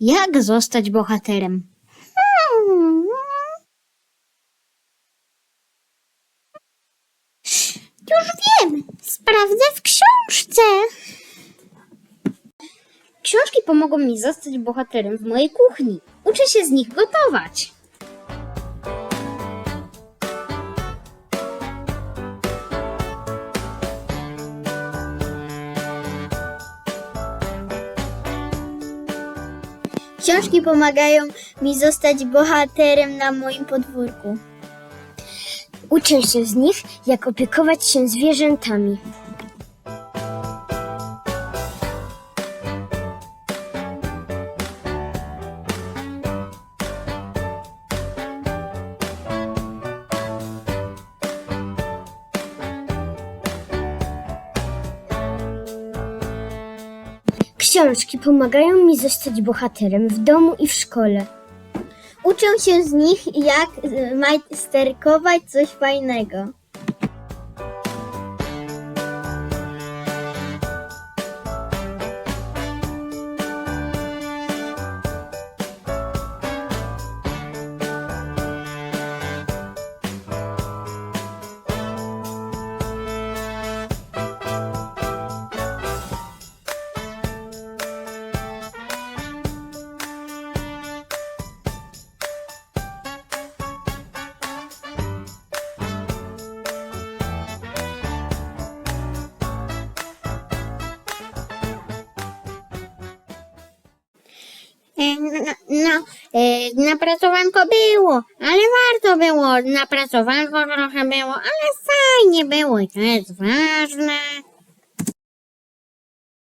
Jak zostać bohaterem? Już wiem, sprawdzę w książce. Książki pomogą mi zostać bohaterem w mojej kuchni. Uczę się z nich gotować. Książki pomagają mi zostać bohaterem na moim podwórku. Uczę się z nich, jak opiekować się zwierzętami. Książki pomagają mi zostać bohaterem w domu i w szkole. Uczę się z nich, jak y, majsterkować coś fajnego. No, no e, napracowanko było, ale warto było. Napracowanko trochę było, ale fajnie było i to jest ważne.